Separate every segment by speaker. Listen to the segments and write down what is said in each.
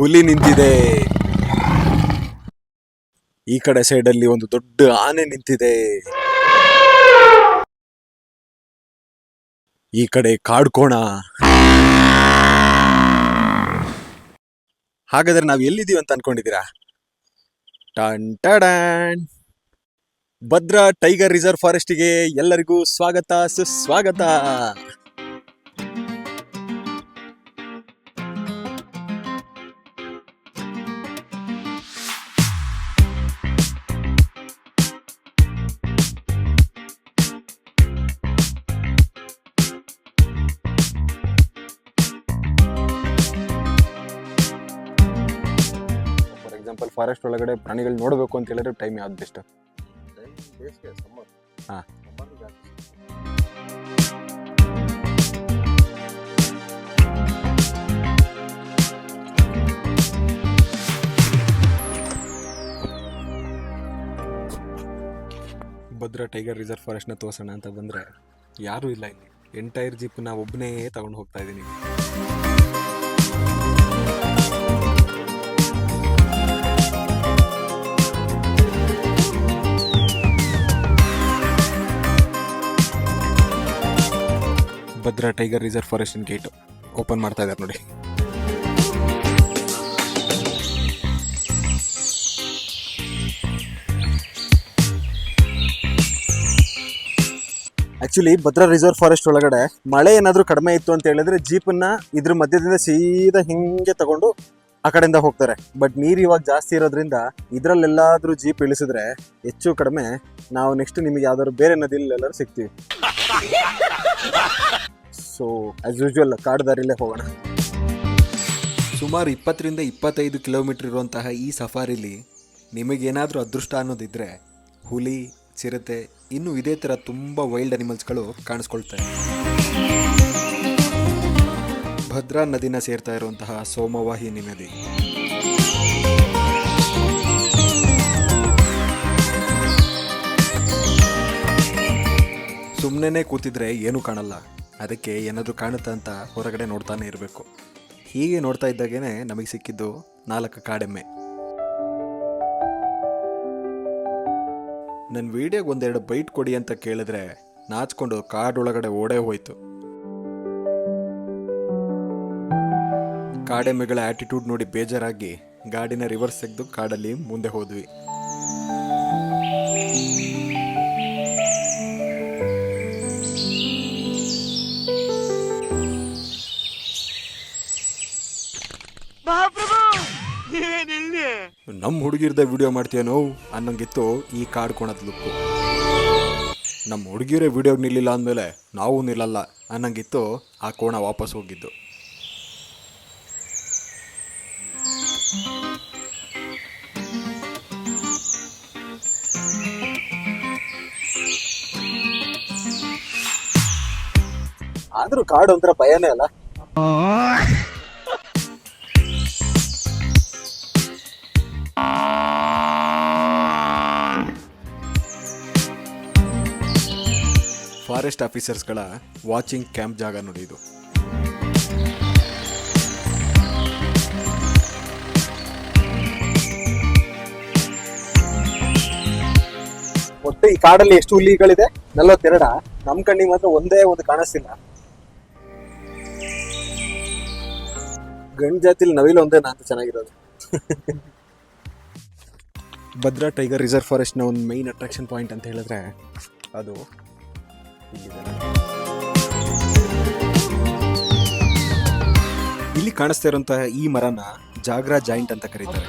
Speaker 1: ಹುಲಿ ನಿಂತಿದೆ. ಈ ಕಡೆ ಸೈಡ್ ಅಲ್ಲಿ ಒಂದು ದೊಡ್ಡ ಆನೆ ನಿಂತಿದೆ. ಈ ಕಡೆ ಕಾಡ್ಕೋಣ. ಹಾಗಾದ್ರೆ ನಾವು ಎಲ್ಲಿದ್ದೀವಿ ಅಂತ ಅನ್ಕೊಂಡಿದ್ದೀರಾ? ಟನ್ ಟಡನ್. ಭದ್ರಾ ಟೈಗರ್ ರಿಸರ್ವ್ ಫಾರೆಸ್ಟ್ಗೆ ಎಲ್ಲರಿಗೂ ಸ್ವಾಗತ, ಸುಸ್ವಾಗತ. ಎಕ್ಸಾಂಪಲ್ ಫಾರೆಸ್ಟ್ ಒಳಗಡೆ ಪ್ರಾಣಿಗಳು ನೋಡಬೇಕು ಅಂತ ಹೇಳಿದ್ರೆ ಟೈಮ್ ಯಾವ್ದು ಬೆಸ್ಟ್ ಹಾ. ಭದ್ರಾ ಟೈಗರ್ ರಿಸರ್ವ್ ಫಾರೆಸ್ಟ್ನ ತೋರಿಸೋಣ ಅಂತ ಬಂದರೆ ಯಾರೂ ಇಲ್ಲ ಇಲ್ಲಿ. ಎಂಟೈರ್ ಜೀಪ್ನ ಒಬ್ಬನೇ ತಗೊಂಡು ಹೋಗ್ತಾ ಇದ್ದೀನಿ. ಭದ್ರಾ ಟೈಗರ್ ರಿಸರ್ವ್ ಫಾರೆಸ್ಟಿನ ಗೇಟ್ ಓಪನ್ ಮಾಡ್ತಾ ಇದ್ದಾರೆ ನೋಡಿ. ಆಕ್ಚುಲಿ ಭದ್ರಾ ರಿಸರ್ವ್ ಫಾರೆಸ್ಟ್ ಒಳಗಡೆ ಮಳೆ ಏನಾದರೂ ಕಡಿಮೆ ಇತ್ತು ಅಂತ ಹೇಳಿದ್ರೆ ಜೀಪನ್ನ ಇದ್ರ ಮಧ್ಯದಿಂದ ಸೀದಾ ಹಿಂಗೆ ತಗೊಂಡು ಆ ಕಡೆಯಿಂದ ಹೋಗ್ತಾರೆ. ಬಟ್ ನೀರು ಇವಾಗ ಜಾಸ್ತಿ ಇರೋದ್ರಿಂದ ಇದ್ರಲ್ಲೆಲ್ಲಾದ್ರೂ ಜೀಪ್ ಇಳಿಸಿದ್ರೆ ಹೆಚ್ಚು ಕಡಿಮೆ ನಾವು ನೆಕ್ಸ್ಟ್ ನಿಮಗೆ ಯಾವ್ದಾದ್ರು ಬೇರೆ ನದಿಯಲ್ಲಿ ಎಲ್ಲರೂ ಸಿಗ್ತೀವಿ. ಸೊ ಆಸ್ ಯೂಶುವಲ್ ಕಾಡು ದಾರಿಲೇ ಹೋಗೋಣ. ಸುಮಾರು ಇಪ್ಪತ್ತರಿಂದ ಇಪ್ಪತ್ತೈದು ಕಿಲೋಮೀಟರ್ ಇರುವಂತಹ ಈ ಸಫಾರಿಲಿ ನಿಮಗೇನಾದರೂ ಅದೃಷ್ಟ ಅನ್ನೋದಿದ್ರೆ ಹುಲಿ, ಚಿರತೆ, ಇನ್ನು ಇದೇ ಥರ ತುಂಬ ವೈಲ್ಡ್ ಅನಿಮಲ್ಸ್ಗಳು ಕಾಣಿಸ್ಕೊಳ್ತವೆ. ಭದ್ರಾ ನದಿನ ಸೇರ್ತಾ ಇರುವಂತಹ ಸೋಮವಾಹಿನಿ ನದಿ. ಸುಮ್ಮನೆ ಕೂತಿದ್ರೆ ಏನೂ ಕಾಣಲ್ಲ. ಅದಕ್ಕೆ ಏನಾದರೂ ಕಾಣುತ್ತಾ ಅಂತ ಹೊರಗಡೆ ನೋಡ್ತಾನೆ ಇರಬೇಕು. ಹೀಗೆ ನೋಡ್ತಾ ಇದ್ದಾಗೇ ನಮಗೆ ಸಿಕ್ಕಿದ್ದು ನಾಲ್ಕು ಕಾಡೆಮ್ಮೆ. ನನ್ನ ವೀಡಿಯೋಗೆ ಒಂದೆರಡು ಬೈಟ್ ಕೊಡಿ ಅಂತ ಕೇಳಿದ್ರೆ ನಾಚ್ಕೊಂಡು ಕಾಡೊಳಗಡೆ ಓಡೇ ಹೋಯ್ತು. ಕಾಡೆಮ್ಮೆಗಳ ಆಟಿಟ್ಯೂಡ್ ನೋಡಿ ಬೇಜಾರಾಗಿ ಗಾಡಿನ ರಿವರ್ಸ್ ತೆಗೆದು ಕಾಡಲ್ಲಿ ಮುಂದೆ ಹೋದ್ವಿ. ನಮ್ಮ ಹುಡುಗಿರ್ದ ವಿಡಿಯೋ ಮಾಡ್ತೀಯನೋ ಅನ್ನಂಗಿತ್ತು ಈ ಕಾರ್ಡ್ ಕೊಣದ ಲುಕ್ಕು ನಮ್ಮ ಹುಡುಗಿರೇ ವಿಡಿಯೋಗೆ ನಿಲ್ಲಿಲ್ಲ ಅಂದಮೇಲೆ ನಾವು ನಿಲ್ಲಲ್ಲ ಅನ್ನಂಗಿತ್ತು ಆ ಕೋಣ ವಾಪಸ್ ಹೋಗಿದ್ದು. ಆದ್ರೂ ಕಾಡು ಒಂಥರ ಭಯನೇ ಅಲ್ಲ? ಫಾರೆಸ್ಟ್ ಆಫೀಸರ್ಸ್ಗಳ ವಾಚಿಂಗ್ ಕ್ಯಾಂಪ್ ಜಾಗ ನೋಡಿ ಇದು. ಒಟ್ಟು ಈ ಕಾಡಲ್ಲಿ ಎಷ್ಟು ಹುಲಿಗಳಿದೆ ನಲ್ವತ್ತೆರಡ. ನಮ್ ಕಣ್ಣಿಗೆ ಮಾತ್ರ ಒಂದೇ ಒಂದು ಕಾಣಿಸ್ತಿಲ್ಲ. ಗಂಡ್ ಜಾತಿಲಿ ನವಿಲು ಒಂದೇ ಅಂತ ಚೆನ್ನಾಗಿರೋದು. ಭದ್ರಾ ಟೈಗರ್ ರಿಸರ್ವ್ ಫಾರೆಸ್ಟ್ನ ಒಂದು ಮೈನ್ ಅಟ್ರಾಕ್ಷನ್ ಪಾಯಿಂಟ್ ಅಂತ ಹೇಳಿದ್ರೆ ಅದು ಇಲ್ಲಿ ಕಾಣಿಸ್ತಾ ಇರುವಂತಹ ಈ ಮರನ ಜಾಗ್ರಾ ಜಾಯಿಂಟ್ ಅಂತ ಕರೀತಾರೆ.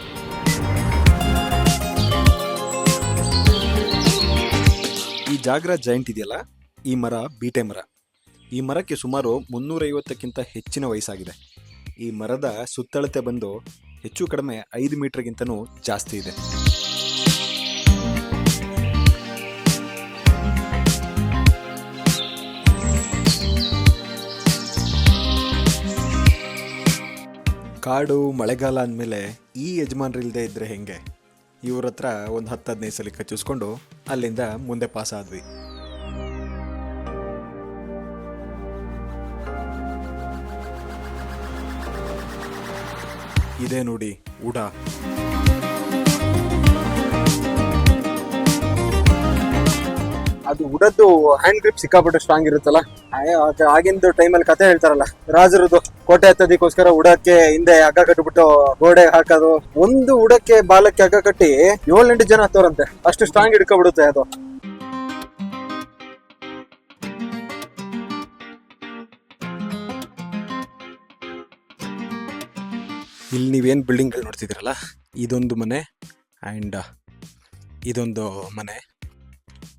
Speaker 1: ಈ ಜಾಗ್ರಾ ಜಾಯಿಂಟ್ ಇದೆಯಲ್ಲ? ಈ ಮರ ಬೀಟೆ ಮರ. ಈ ಮರಕ್ಕೆ ಸುಮಾರು ಮುನ್ನೂರೈವತ್ತಕ್ಕಿಂತ ಹೆಚ್ಚಿನ ವಯಸ್ಸಾಗಿದೆ. ಈ ಮರದ ಸುತ್ತಳತೆ ಬಂದು ಹೆಚ್ಚು ಕಡಿಮೆ ಐದು ಮೀಟರ್ಗಿಂತನೂ ಜಾಸ್ತಿ ಇದೆ. ಕಾಡು, ಮಳೆಗಾಲ ಅಂದಮೇಲೆ ಈ ಯಜಮಾನ್ರು ಇಲ್ಲದೆ ಇದ್ರೆ ಹೆಂಗೆ? ಇವ್ರ ಹತ್ರ ಒಂದು ಹತ್ತು ಹದಿನೈದು ಸಲ ಕಚ್ಚಿಸ್ಕೊಂಡು ಅಲ್ಲಿಂದ ಮುಂದೆ ಪಾಸ್ ಆದ್ವಿ. ಇದೇ ನೋಡಿ ಉಡ ಅದು ಉಡದ್ದು ಹ್ಯಾಂಡ್ ಗ್ರಿಪ್ ಸಿಕ್ಕಾಪಟ್ಟೆ ಸ್ಟ್ರಾಂಗ್ ಇರುತ್ತಲ್ಲ? ಆಗಿಂದು ಟೈಮಲ್ಲಿ ಕತೆ ಹೇಳ್ತಾರಲ್ಲ, ರಾಜರದು ಕೋಟೆ ಹತ್ತೋದಿಕ್ಕೋಸ್ಕರ ಉಡಕ್ಕೆ ಹಿಂದೆ ಹಗ್ಗ ಕಟ್ಬಿಟ್ಟು ಗೋಡೆ ಹಾಕೋದು. ಒಂದು ಉಡಕ್ಕೆ ಬಾಲಕ್ಕೆ ಹಗ್ಗ ಕಟ್ಟಿ ಏಳೆಂಟು ಜನ ಹತ್ತೋರಂತೆ. ಅಷ್ಟು ಸ್ಟ್ರಾಂಗ್ ಹಿಡ್ಕೊಬಿಡುತ್ತೆ ಅದು. ಇಲ್ಲಿ ನೀವೇನು ಬಿಲ್ಡಿಂಗ್ ನೋಡ್ತಿದ್ದೀರಲ್ಲ? ಇದೊಂದು ಮನೆ ಆ್ಯಂಡ್ ಇದೊಂದು ಮನೆ.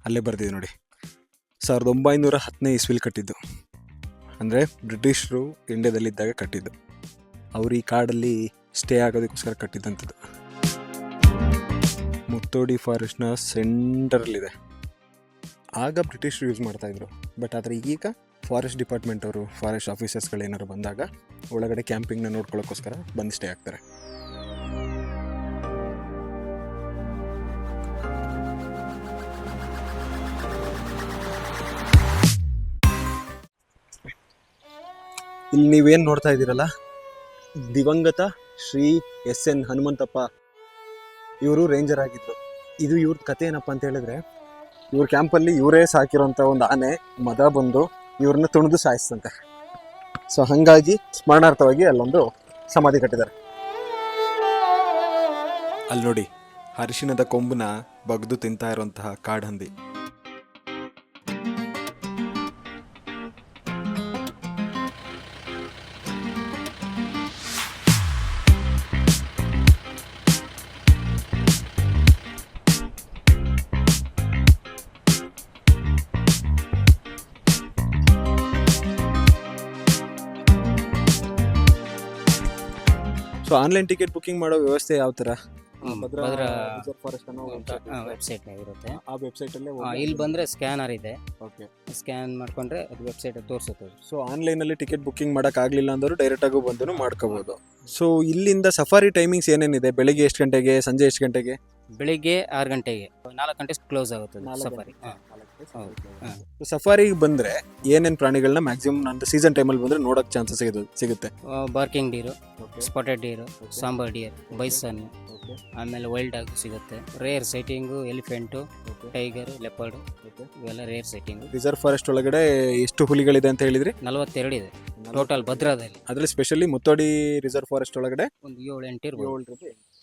Speaker 1: ಅಲ್ಲೇ ಬರ್ತಿದೆ ನೋಡಿ. ಸಾವಿರದ ಒಂಬೈನೂರ ಹತ್ತನೇ ಇಸ್ವಿಲಿ ಕಟ್ಟಿದ್ದು. ಅಂದರೆ ಬ್ರಿಟಿಷರು ಇಂಡಿಯಾದಲ್ಲಿದ್ದಾಗ ಕಟ್ಟಿದ್ದು. ಅವರು ಈ ಕಾಡಲ್ಲಿ ಸ್ಟೇ ಆಗೋದಕ್ಕೋಸ್ಕರ ಕಟ್ಟಿದ್ದಂಥದ್ದು ಮುತ್ತೋಡಿ ಫಾರೆಸ್ಟ್ನ ಸೆಂಟರಲ್ಲಿದೆ ಆಗ ಬ್ರಿಟಿಷರು ಯೂಸ್ ಮಾಡ್ತಾಯಿದ್ರು ಬಟ್ ಆದರೆ ಈಗ ಫಾರೆಸ್ಟ್ ಡಿಪಾರ್ಟ್ಮೆಂಟ್ ಅವರು ಫಾರೆಸ್ಟ್ ಆಫೀಸರ್ಸ್ಗಳೇನಾದ್ರು ಬಂದಾಗ ಒಳಗಡೆ ಕ್ಯಾಂಪಿಂಗ್ನ ನೋಡ್ಕೊಳ್ಳೋಕ್ಕೋಸ್ಕರ ಬಂದು ಸ್ಟೇ ಆಗ್ತಾರೆ. ಇಲ್ಲಿ ನೀವೇನು ನೋಡ್ತಾ ಇದ್ದೀರಲ್ಲ? ದಿವಂಗತ ಶ್ರೀ ಎಸ್ ಎನ್ ಹನುಮಂತಪ್ಪ ಇವರು ರೇಂಜರ್ ಆಗಿದ್ದರು ಇದು ಇವ್ರ ಕತೆ ಏನಪ್ಪ ಅಂತ ಹೇಳಿದ್ರೆ, ಇವ್ರ ಕ್ಯಾಂಪಲ್ಲಿ ಇವರೇ ಸಾಕಿರೋಂಥ ಒಂದು ಆನೆ, ಮದ ಬಂದು ಇವ್ರನ್ನ ತುಣಿದು ಸಾಯಿಸ್ತಂತೆ ಸೊ ಹಾಗಾಗಿ ಸ್ಮರಣಾರ್ಥವಾಗಿ ಅಲ್ಲೊಂದು ಸಮಾಧಿ ಕಟ್ಟಿದ್ದಾರೆ. ಅಲ್ಲಿ ನೋಡಿ ಅರಿಶಿಣದ ಕೊಂಬನ ಬಗ್ದು ತಿಂತಾ ಇರುವಂತಹ ಕಾಡಹಂದಿ. ಸೊ ಆನ್ಲೈನ್ ಟಿಕೆಟ್ ಬುಕ್ಕಿಂಗ್ ಮಾಡೋ ವ್ಯವಸ್ಥೆ ಯಾವ ಥರ? ಭದ್ರಾ
Speaker 2: ಭದ್ರಾ
Speaker 1: ರಿಸರ್ವ್ ಫಾರೆಸ್ಟ್ ಅನ್ನೋ website ಇದೆ.
Speaker 2: ವೆಬ್ಸೈಟ್ ಇರುತ್ತೆ.
Speaker 1: ಆ ವೆಬ್ಸೈಟ್ ಅಲ್ಲೇ
Speaker 2: ಇಲ್ಲಿ ಬಂದ್ರೆ ಸ್ಕ್ಯಾನರ್ ಇದೆ.
Speaker 1: ಓಕೆ
Speaker 2: ಸ್ಕ್ಯಾನ್ ಮಾಡ್ಕೊಂಡ್ರೆ ಅದು ವೆಬ್ಸೈಟ್ ತೋರಿಸುತ್ತೆ
Speaker 1: ಸೊ ಆನ್ಲೈನಲ್ಲಿ ಟಿಕೆಟ್ ಬುಕ್ಕಿಂಗ್ ಮಾಡಕ್ ಆಗ್ಲಿಲ್ಲ ಅಂದರೂ ಡೈರೆಕ್ಟ್ ಆಗು ಬಂದು ಮಾಡ್ಕೋಬಹುದು ಸೊ ಇಲ್ಲಿಂದ ಸಫಾರಿ ಟೈಮಿಂಗ್ಸ್ ಏನೇನಿದೆ? ಬೆಳಿಗ್ಗೆ ಎಷ್ಟು ಗಂಟೆಗೆ ಸಂಜೆ ಎಷ್ಟು ಗಂಟೆಗೆ?
Speaker 2: ಬೆಳಿಗ್ಗೆ ಆರು ಗಂಟೆಗೆ. ನಾಲ್ಕು ಗಂಟೆ ಕ್ಲೋಸ್ ಆಗುತ್ತೆ ಸಫಾರಿ
Speaker 1: ಸಫಾರಿಗೆ ಬಂದ್ರೆ ಏನೇನ್ ಪ್ರಾಣಿಗಳನ್ನ ಮ್ಯಾಕ್ಸಿಮಮ್ ನಂದು ಸೀಸನ್ ಟೈಮಲ್ಲಿ ಬಂದ್ರೆ ನೋಡಕ್ ಚಾನ್ಸಸ್ ಸಿಗುತ್ತೆ?
Speaker 2: Barking deer spotted deer sambar deer bison ಆಮೇಲೆ ವೈಲ್ಡ್ ಡಾಗ್ ಸಿಗುತ್ತೆ. Rare sighting elephant tiger leopard ಇವೆಲ್ಲ ರೇರ್ ಸೈಟಿಂಗು
Speaker 1: ರಿಸರ್ವ್ ಫಾರೆಸ್ಟ್ ಒಳಗಡೆ ಎಷ್ಟು ಹುಲಿಗಳಿದೆ ಅಂತ ಹೇಳಿದ್ರಿ?
Speaker 2: ನಲವತ್ತೆರಡು ಇದೆ. ಟೋಟಲ್ ಭದ್ರಾದಲ್ಲಿ.
Speaker 1: ಅದ್ರಲ್ಲಿ ಸ್ಪೆಷಲಿ ಮುತ್ತೋಡಿ ರಿಸರ್ವ್ ಫಾರೆಸ್ಟ್ ಒಳಗಡೆ
Speaker 2: ಒಂದು ಏಳು ಎಂಟು ಇರ್ಬೋದು.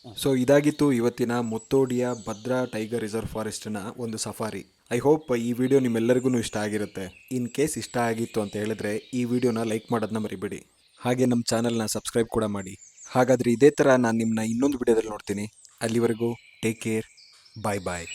Speaker 1: ಸೊ ಇದಾಗಿತ್ತು ಇವತ್ತಿನ ಮುತ್ತೋಡಿಯ ಭದ್ರಾ ಟೈಗರ್ ರಿಸರ್ವ್ ಫಾರೆಸ್ಟ್ನ ಒಂದು ಸಫಾರಿ. ಐ ಹೋಪ್ ಈ ವಿಡಿಯೋ ನಿಮ್ಮೆಲ್ಲರಿಗೂ ಇಷ್ಟ ಆಗಿರುತ್ತೆ. ಇನ್ ಕೇಸ್ ಇಷ್ಟ ಆಗಿತ್ತು ಅಂತ ಹೇಳಿದ್ರೆ ಈ ವಿಡಿಯೋನ ಲೈಕ್ ಮಾಡೋದನ್ನ ಮರಿಬೇಡಿ. ಹಾಗೆ ನಮ್ಮ ಚಾನಲ್ನ ಸಬ್ಸ್ಕ್ರೈಬ್ ಕೂಡ ಮಾಡಿ. ಹಾಗಾದರೆ ಇದೇ ಥರ ನಾನು ನಿಮ್ಮನ್ನ ಇನ್ನೊಂದು ವಿಡಿಯೋದಲ್ಲಿ ನೋಡ್ತೀನಿ. ಅಲ್ಲಿವರೆಗೂ ಟೇಕ್ ಕೇರ್ ಬಾಯ್ ಬಾಯ್